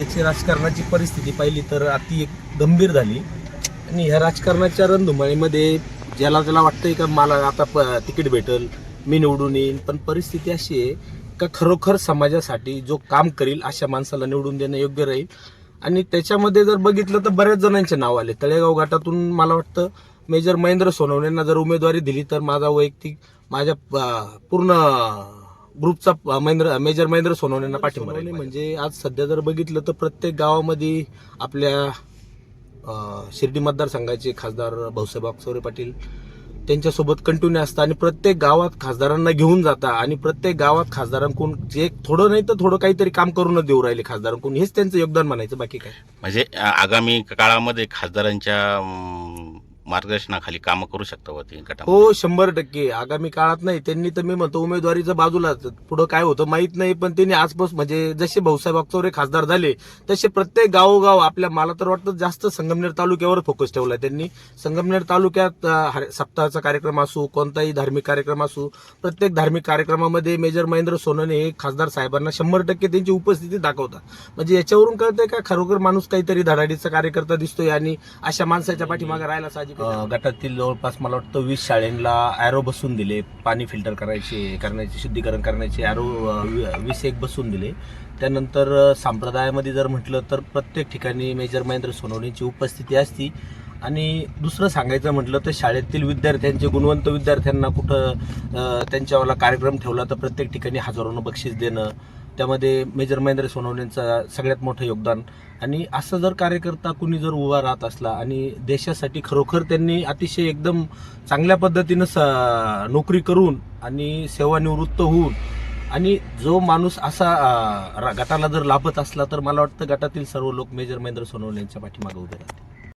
त्याची राजकारणाची परिस्थिती पाहिली तर अति एक गंभीर झाली. आणि ह्या राजकारणाच्या रणधुमाळीमध्ये ज्याला त्याला वाटतंय का मला आता प तिकीट भेटल मी निवडून येईन पण परिस्थिती अशी आहे का खरोखर समाजासाठी जो काम करील अशा माणसाला निवडून देणं योग्य राहील? आणि त्याच्यामध्ये जर बघितलं तर बऱ्याच जणांचे नाव आले. तळेगाव घाटातून मला वाटतं मेजर महेंद्र सोनवणेंना जर उमेदवारी दिली तर माझा वैयक्तिक माझ्या पूर्ण ग्रुपचा महेंद्र मेजर महेंद्र सोनवणेंना पाठिंबा राहील. म्हणजे आज सध्या जर बघितलं तर प्रत्येक गावामध्ये आपल्या अं, शिर्डी मतदारसंघाचे खासदार भाऊसाहेब वागचौरे पाटील त्यांच्यासोबत कंटिन्यू असतात आणि प्रत्येक गावात खासदारांना घेऊन जाता आणि प्रत्येक गावात खासदारांकडून जे थोडं नाही तर थोडं काहीतरी काम करूनच देऊ राहिले खासदारांकडून हेच त्यांचं योगदान म्हणायचं बाकी काय म्हणजे आगामी काळामध्ये खासदारांच्या मार्गदर्शनाखाली कामं करू शकता गटामध्ये. हो शंभर टक्के. आगामी काळात नाही त्यांनी तर मी म्हणतो उमेदवारीचं बाजूलाच. पुढं काय होतं माहीत नाही पण त्यांनी आजपासून म्हणजे जसे भाऊसाहेब वागचौरे खासदार झाले तसे प्रत्येक गावोगाव आपल्या मला तर वाटतं जास्त संगमनेर तालुक्यावर फोकस ठेवला त्यांनी. संगमनेर तालुक्यात अं, हर- सप्ताहाचा कार्यक्रम असो कोणताही धार्मिक कार्यक्रम असो प्रत्येक धार्मिक कार्यक्रमामध्ये मेजर महेंद्र सोनने हे खासदार साहेबांना शंभर टक्के त्यांची उपस्थिती दाखवतात. म्हणजे याच्यावरून कळतंय का खरोखर माणूस काहीतरी धडाडीचा कार्यकर्ता दिसतोय आणि अशा माणसाच्या पाठीमागे राहायला साहजिक गटातील जवळपास मला वाटतं वीस शाळेंना अॅरो बसून दिले. पाणी फिल्टर करायचे करण्याचे शुद्धीकरण करण्याचे अॅरो वीस एक बसून दिले. त्यानंतर संप्रदायामध्ये जर म्हटलं तर प्रत्येक ठिकाणी मेजर महेंद्र सोनवणेची उपस्थिती असती. आणि दुसरं सांगायचं म्हटलं तर शाळेतील विद्यार्थ्यांचे गुणवंत विद्यार्थ्यांना कुठं त्यांच्यावाला कार्यक्रम ठेवला तर प्रत्येक ठिकाणी हजारोनं बक्षीस देणं त्यामध्ये मेजर महेंद्र सोनवणेंचं सगळ्यात मोठं योगदान. आणि असं जर कार्यकर्ता कुणी जर उभा राहत असला आणि देशासाठी खरोखर त्यांनी अतिशय एकदम चांगल्या पद्धतीनं स- नोकरी करून आणि सेवानिवृत्त होऊन आणि जो माणूस असा रा- गटाला जर लाभत असला तर मला वाटतं गटातील सर्व लोक मेजर महेंद्र सोनवणे यांच्या पाठीमागे उभे राहतील.